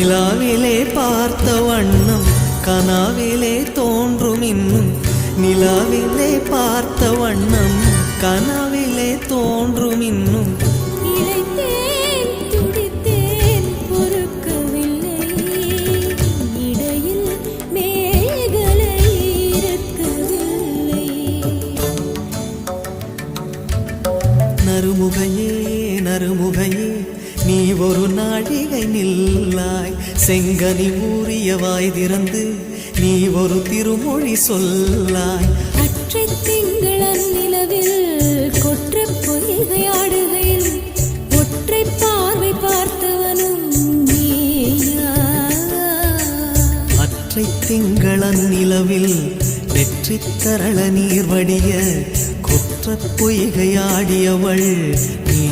நிலாவிலே பார்த்த வண்ணம் கனாவிலே தோன்றும் இன்னும். நிலாவிலே பார்த்த வண்ணம் கனாவிலே தோன்றும் இன்னும். நறுமுகையே நறுமுகையே நீ ஒரு நாழிகை நில்லாய் செங்கனி ஊறிய வாய் திறந்து நீ ஒரு திருமொழி சொல்லாய். அற்றை திங்களன் நிலவில் கொற்ற பொய்கையாடுகையில் ஒற்றை பார்வை பார்த்தவனும் அற்றை திங்களன் நிலவில் வெற்றி தரள நீர் வடிய குற்ற பொய்கையாடியவள் நீ.